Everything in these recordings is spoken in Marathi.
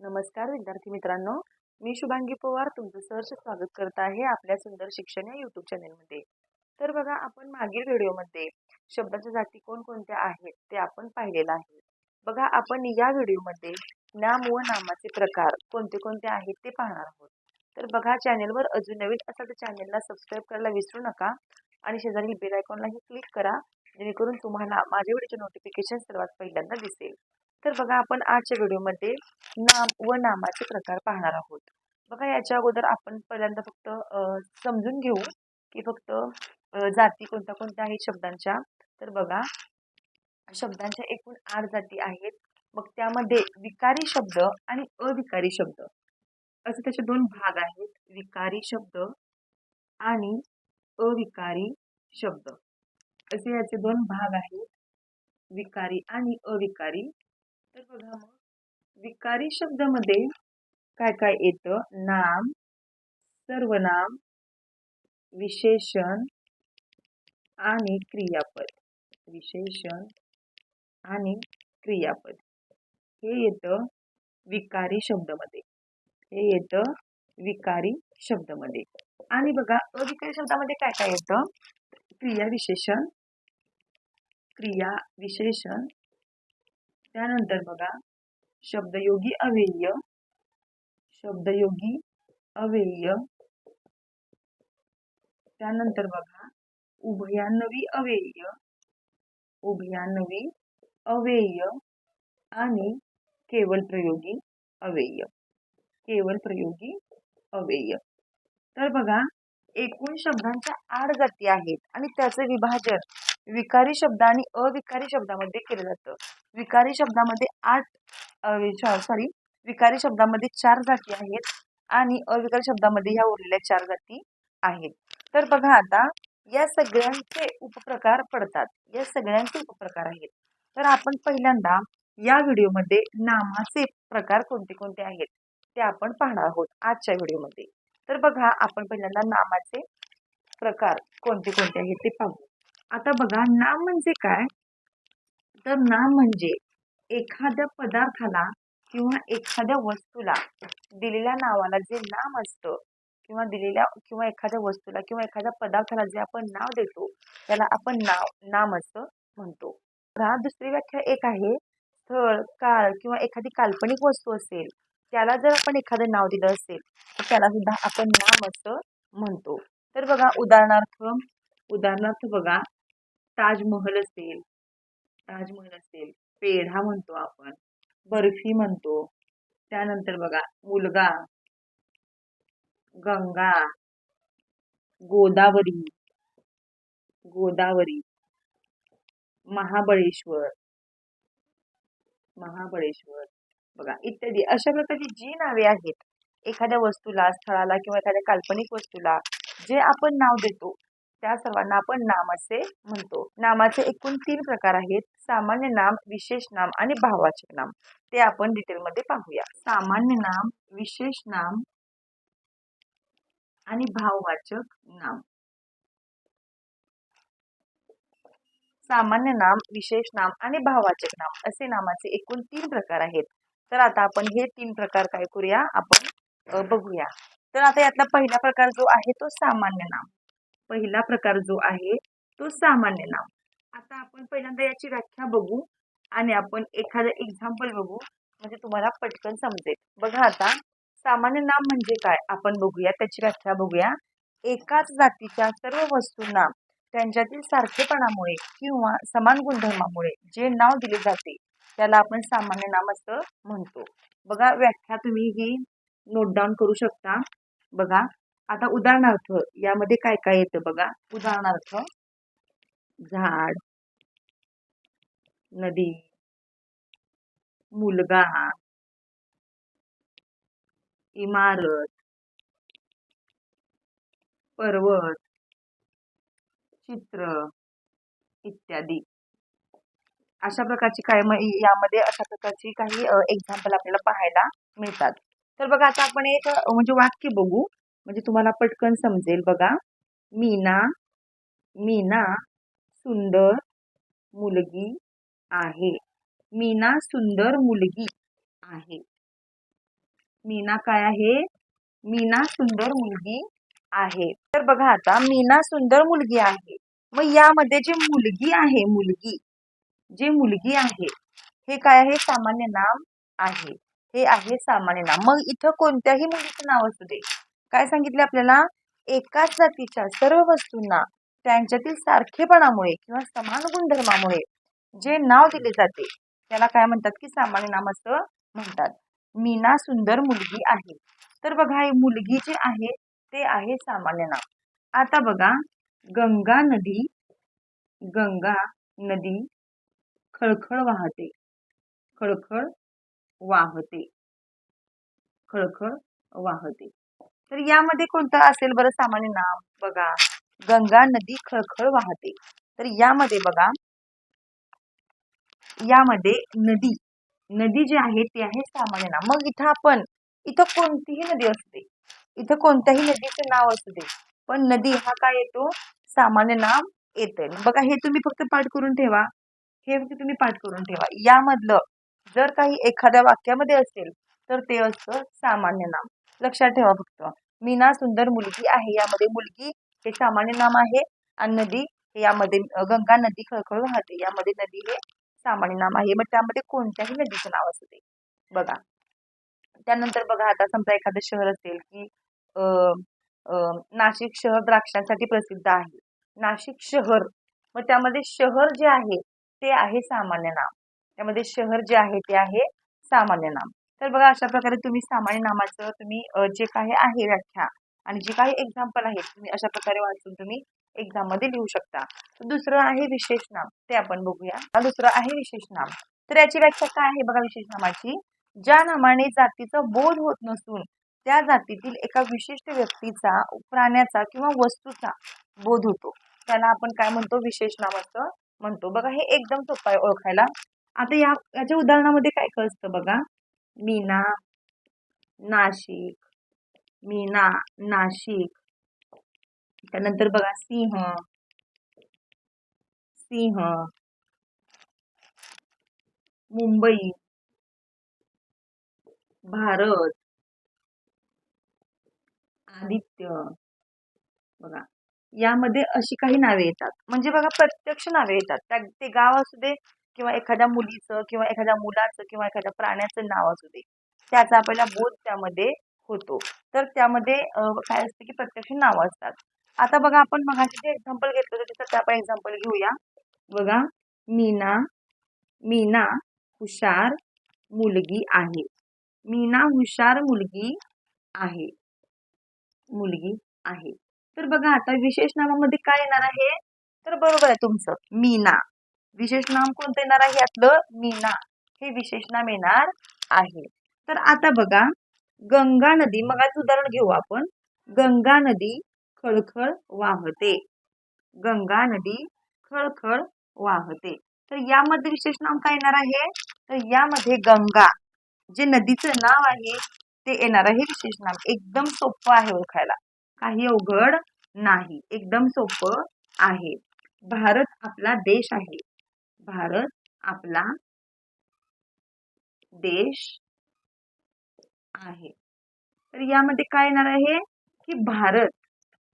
नमस्कार विद्यार्थी मित्रांनो. मी शुभांगी पवार तुमचं सहर्ष स्वागत करत आहे आपल्या सुंदर शिक्षण या यूट्यूब चॅनेलमध्ये तर बघा आपण मागील व्हिडिओमध्ये शब्दाच्या जाती कोणकोणत्या आहेत ते आपण पाहिलेलं आहे. बघा आपण या व्हिडिओमध्ये नाम व नामाचे प्रकार कोणते कोणते आहेत ते पाहणार आहोत. तर बघा चॅनेलवर अजून नवीन असाल तर चॅनेलला सबस्क्राईब करायला विसरू नका आणि शेजारील बेल आयकॉनलाही क्लिक करा जेणेकरून तुम्हाला माझ्या व्हिडिओचे नोटिफिकेशन सर्वात पहिल्यांदा दिसेल. तर बघा आपण आजच्या व्हिडिओमध्ये नाम व नामाचे प्रकार पाहणार आहोत. बघा याच्या अगोदर आपण पहिल्यांदा फक्त समजून घेऊ की फक्त जाती कोणत्या कोणत्या आहेत शब्दांच्या. तर बघा शब्दांच्या एकूण आठ जाती आहेत. मग त्यामध्ये विकारी शब्द आणि अविकारी शब्द. असे त्याचे दोन भाग आहेत. विकारी शब्द आणि अविकारी शब्द. असे याचे दोन भाग आहेत. विकारी आणि अविकारी तर बघा मग विकारी शब्दामध्ये काय काय येतं? नाम सर्वनाम विशेषण आणि क्रियापद. विशेषण आणि क्रियापद. हे येतं विकारी शब्दामध्ये. हे येतं विकारी शब्दामध्ये. आणि बघा अविकारी शब्दामध्ये काय काय येतं? क्रिया विशेषण क्रिया विशेषण त्यानंतर बघा शब्दयोगी अव्यय शब्दयोगी अव्यय त्यानंतर बघा उभयान्नवी अव्यय उभयान्नवी अव्यय आणि केवल प्रयोगी अव्यय केवल प्रयोगी अव्यय तर बघा एकूण शब्दांच्या आठ जाती आहेत आणि त्याचे विभाजन विकारी शब्द आणि अविकारी शब्दामध्ये केलं जातं. विकारी शब्दामध्ये आठ सॉरी विकारी शब्दामध्ये चार जाती आहेत आणि अविकारी शब्दामध्ये ह्या उरलेल्या चार जाती आहेत. तर बघा आता या सगळ्यांचे उपप्रकार पडतात. या सगळ्यांचे उपप्रकार आहेत. तर आपण पहिल्यांदा या व्हिडिओमध्ये नामाचे प्रकार कोणते कोणते आहेत ते आपण पाहणार आहोत आजच्या व्हिडिओमध्ये. तर बघा आपण पहिल्यांदा नामाचे प्रकार कोणते कोणते आहेत ते पाहू. आता बघा नाम म्हणजे काय? तर नाम म्हणजे एखाद्या पदार्थाला किंवा एखाद्या वस्तूला दिलेल्या नावाला जे नाम असतं किंवा दिलेल्या किंवा एखाद्या वस्तूला किंवा एखाद्या पदार्थाला जे आपण नाव देतो त्याला आपण नाव नाम असं म्हणतो. हा दुसरी व्याख्या एक आहे स्थळ काळ किंवा एखादी काल्पनिक वस्तू असेल त्याला जर आपण एखादं नाव दिलं असेल तर त्याला सुद्धा आपण नाम असं म्हणतो. तर बघा उदाहरणार्थ उदाहरणार्थ बघा ताजमहल असेल ताजमहल असेल पेढा म्हणतो आपण बर्फी म्हणतो. त्यानंतर बघा मुलगा गंगा गोदावरी गोदावरी महाबळेश्वर महाबळेश्वर. बघा इत्यादी. अशा प्रकारची जी नावे आहेत एखाद्या वस्तूला स्थळाला किंवा एखाद्या काल्पनिक वस्तूला जे आपण नाव देतो त्या सर्वांना आपण नाम असे म्हणतो. नामाचे एकूण तीन प्रकार आहेत. सामान्य नाम विशेष नाम आणि भाववाचक नाम. ते आपण डिटेलमध्ये पाहूया. सामान्य नाम विशेष नाम आणि भाववाचक नाम. सामान्य नाम विशेष नाम आणि भाववाचक नाम असे नामाचे एकूण तीन प्रकार आहेत. तर आता आपण हे तीन प्रकार काय करूया? आपण बघूया. तर आता यातला पहिला प्रकार जो आहे तो सामान्य नाम. पहिला प्रकार जो आहे तो सामान्य नाम. आता आपण पहिल्यांदा याची व्याख्या बघू आणि आपण एखादं एक्झाम्पल बघू म्हणजे तुम्हाला पटकन समजेल. बघा आता सामान्य नाम म्हणजे काय? आपण बघूया त्याची व्याख्या बघूया. एकाच जातीच्या सर्व वस्तूंना त्यांच्यातील सारखेपणामुळे किंवा समान गुणधर्मामुळे जे नाव दिले जाते त्याला आपण सामान्य नाम असं म्हणतो. बघा व्याख्या तुम्ही ही नोट डाऊन करू शकता. बघा आता उदाहरणार्थ यामध्ये काय काय येतं बघा? उदाहरणार्थ झाड नदी मुलगा इमारत पर्वत चित्र इत्यादी. अशा प्रकारची काय यामध्ये अशा प्रकारची काही एक्झाम्पल आपल्याला पाहायला मिळतात. तर बघा आता आपण एक म्हणजे वाक्य बघू. म्हणजे तुम्हाला पटकन समजेल बघा. मीना मीना सुंदर मुलगी आहे. मीना सुंदर मुलगी आहे. मीना काय आहे? मीना सुंदर मुलगी आहे. तर बघा आता मीना सुंदर मुलगी आहे. मग यामध्ये जे मुलगी आहे मुलगी जे मुलगी आहे हे काय आहे? सामान्य नाम आहे. हे आहे सामान्य नाम. मग इथं कोणत्याही मुलीचं नाव असू दे. काय सांगितले आपल्याला? एकाच जातीच्या सर्व वस्तूंना त्यांच्यातील सारखेपणामुळे किंवा समान गुणधर्मामुळे जे नाव दिले जाते त्याला काय म्हणतात की सामान्य नाम असं म्हणतात. मीना सुंदर मुलगी आहे. तर बघा हे मुलगी जे आहे ते आहे सामान्य नाव आता बघा गंगा नदी गंगा नदी खळखळ वाहते. खळखळ वाहते. खळखळ वाहते. तर यामध्ये कोणतं असेल बरं सामान्य नाव? बघा. गंगा नदी खळखळ वाहते. तर यामध्ये बघा. यामध्ये नदी. नदी जी आहे ती आहे सामान्य नाव. मग इथं आपण इथं कोणतीही नदी असू दे. इथं कोणत्याही नदीचं नाव असू दे. पण नदी हा काय येतो? सामान्य नाव येतं बघा हे तुम्ही फक्त पाठ करून ठेवा. हे फक्त तुम्ही पाठ करून ठेवा. यामधलं जर काही एखाद्या वाक्यामध्ये असेल तर ते असतं सामान्य नाम लक्षात ठेवा फक्त. मीना सुंदर मुलगी आहे. यामध्ये मुलगी हे सामान्य नाम आहे आणि नदी यामध्ये गंगा नदी खळखळ वाहते. यामध्ये नदी हे सामान्य नाम आहे. मग त्यामध्ये कोणत्याही नदीचं नाव असू दे. बघा. त्यानंतर बघा आता समजा एखादं शहर असेल की नाशिक शहर द्राक्षांसाठी प्रसिद्ध आहे. नाशिक शहर. मग त्यामध्ये शहर जे आहे ते आहे सामान्य नाम. त्यामध्ये शहर जे आहे ते आहे सामान्य नाम. तर बघा अशा प्रकारे तुम्ही सामान्य नामाचं तुम्ही जे काही आहे व्याख्या आणि जे काही एक्झाम्पल आहेत तुम्ही अशा प्रकारे वाचून तुम्ही एक्झाममध्ये लिहू शकता. दुसरं आहे विशेष नाम ते आपण बघूया. दुसरं आहे विशेष नाम. तर याची व्याख्या काय आहे बघा विशेष नामाची? ज्या नामाने जातीचा बोध होत नसून त्या जातीतील एका विशिष्ट व्यक्तीचा प्राण्याचा किंवा वस्तूचा बोध होतो. त्याला आपण काय म्हणतो? विशेष नाम असं म्हणतो. बघा हे एकदम सोपं आहे ओळखायला. आता या याच्या उदाहरणामध्ये काय काय असतं बघा? मीना नाशिक. मीना नाशिक. त्यानंतर बघा सिंह. सिंह. मुंबई. भारत. आदित्य. बघा. यामध्ये अशी काही नावे येतात. म्हणजे बघा प्रत्यक्ष नावे येतात. त्या ते गाव असू दे किंवा एखाद्या मुलीचं किंवा एखाद्या मुलाचं किंवा एखाद्या प्राण्याचं नाव असू दे. त्याचा आपल्याला बोध त्यामध्ये होतो. तर त्यामध्ये काय असतं की प्रत्यक्ष नावं असतात. आता बघा आपण मगाशी जे एक्झाम्पल घेतलं होतं त्याचं आपण एक्झाम्पल घेऊया. बघा मीना मीना हुशार मुलगी आहे. मीना हुशार मुलगी आहे. मुलगी आहे. तर बघा आता विशेष नावामध्ये काय येणार आहे? तर बरोबर आहे तुमचं मीना. विशेष नाम कोणतं येणार आहे? यातलं मीना. हे विशेष नाम येणार आहे. तर आता बघा गंगा नदी मग आज उदाहरण घेऊ आपण. गंगा नदी खळखळ वाहते. गंगा नदी खळखळ वाहते. तर यामध्ये विशेष नाम काय येणार आहे? तर यामध्ये गंगा. जे नदीचं नाव आहे ते येणार आहे विशेष नाम. एकदम सोपं आहे ओळखायला. काही अवघड नाही. एकदम सोपं आहे. भारत आपला देश आहे. भारत आपला देश आहे. तर यामध्ये काय येणार आहे? की भारत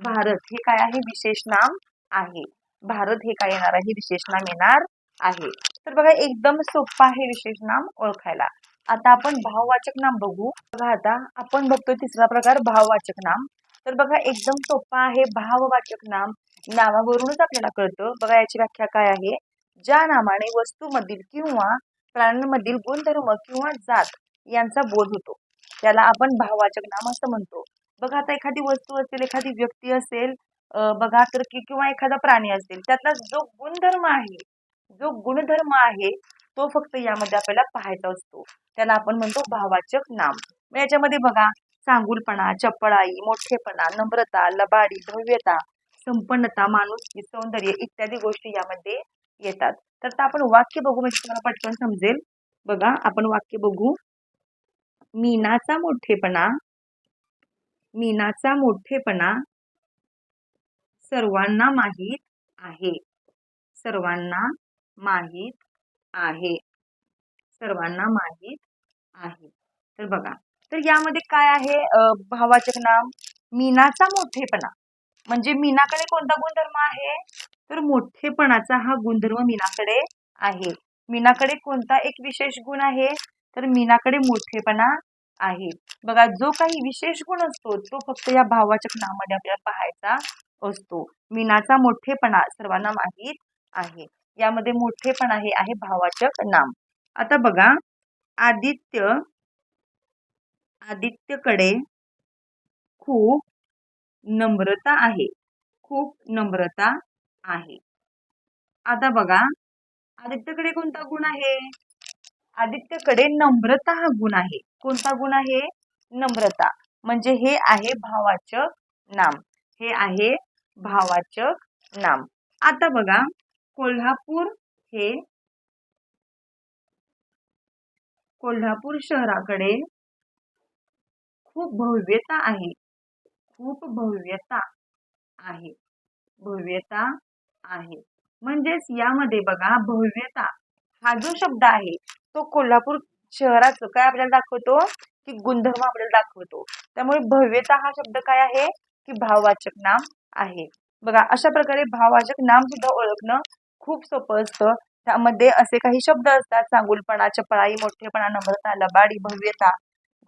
भारत हे काय आहे? विशेष नाम आहे. भारत हे काय येणार आहे? विशेष नाम येणार आहे. तर बघा एकदम सोपं आहे विशेष नाम ओळखायला. आता आपण भाववाचक नाम बघू. बघा आता आपण बघतोय तिसरा प्रकार भाववाचक नाम. तर बघा एकदम सोपा आहे भाववाचक नाम. नावावरूनच आपल्याला कळतं. बघा याची व्याख्या काय आहे? ज्या नामाने वस्तूमधील किंवा प्राण्यांमधील गुणधर्म किंवा जात यांचा बोध होतो त्याला आपण भाववाचक नाम असं म्हणतो. बघा आता एखादी वस्तू असेल एखादी व्यक्ती असेल बघा तर की किंवा एखादा प्राणी असेल त्यातला जो गुणधर्म आहे जो गुणधर्म आहे तो फक्त यामध्ये आपल्याला पाहायचा असतो. त्याला आपण म्हणतो भाववाचक नाम. मग याच्यामध्ये बघा चांगुलपणा चपळाई मोठेपणा नम्रता लबाडी भव्यता संपन्नता माणुसकी सौंदर्य इत्यादी गोष्टी यामध्ये येतात. तर आता आपण वाक्य बघू म्हणजे तुम्हाला पटकन समजेल. बघा आपण वाक्य बघू. मीनाचा मोठेपणा मीनाचा मोठेपणा सर्वांना माहीत आहे. सर्वांना माहीत आहे. सर्वांना माहीत आहे. तर बघा तर यामध्ये काय आहे? भावाचक नाम मीनाचा मोठेपणा. म्हणजे मीनाकडे कोणता गुणधर्म आहे? तर मोठेपणाचा हा गुणधर्म मीनाकडे आहे. मीनाकडे कोणता एक विशेष गुण आहे? तर मीनाकडे मोठेपणा आहे. बघा जो काही विशेष गुण असतो तो फक्त या भावाचक नामामध्ये आपल्याला पाहायचा असतो. मीनाचा मोठेपणा सर्वांना माहीत आहे. यामध्ये मोठेपणा हे आहे भावाचक नाम. आता बघा आदित्य आदित्यकडे खूप नम्रता आहे. खूप नम्रता आहे. आता बघा आदित्यकडे कोणता गुण आहे? आदित्यकडे नम्रता हा गुण आहे. कोणता गुण आहे? नम्रता. म्हणजे हे आहे भावाचक नाम. हे आहे भावाचक नाम. आता बघा कोल्हापूर हे कोल्हापूर शहराकडे खूप भव्यता आहे. खूप भव्यता आहे. भव्यता आहे. म्हणजेच यामध्ये बघा भव्यता हा जो शब्द आहे तो कोल्हापूर शहराचं काय आपल्याला दाखवतो? की गुणधर्म आपल्याला दाखवतो. त्यामुळे भव्यता हा शब्द काय आहे? की भाववाचक नाम आहे. बघा अशा प्रकारे भाववाचक नाम सुद्धा ओळखणं खूप सोपं असतं. त्यामध्ये असे काही शब्द असतात चांगुलपणा चपळाई मोठेपणा नम्रता लबाडी भव्यता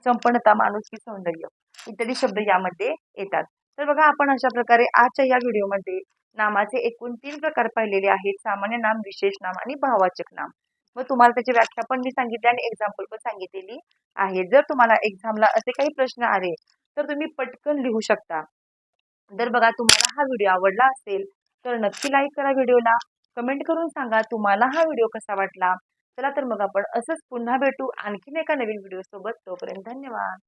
संपन्नता माणुसकी सौंदर्य इत्यादी शब्द यामध्ये येतात. तर बघा आपण अशा प्रकारे आजच्या या व्हिडिओमध्ये नामाचे एकूण तीन प्रकार पाहिलेले आहेत. सामान्य नाम विशेष नाम आणि भाववाचक नाम. व तुम्हाला त्याची व्याख्या पण मी सांगितली आणि एक्झाम्पल पण सांगितलेली आहे. जर तुम्हाला एक्झामला असे काही प्रश्न आले तर तुम्ही पटकन लिहू शकता. जर बघा तुम्हाला हा व्हिडिओ आवडला असेल तर नक्की लाईक करा व्हिडिओला. कमेंट करून सांगा तुम्हाला हा व्हिडिओ कसा वाटला. चला तर मग आपण असंच पुन्हा भेटू आणखीन एका नवीन व्हिडिओ सोबत तोपर्यंत धन्यवाद.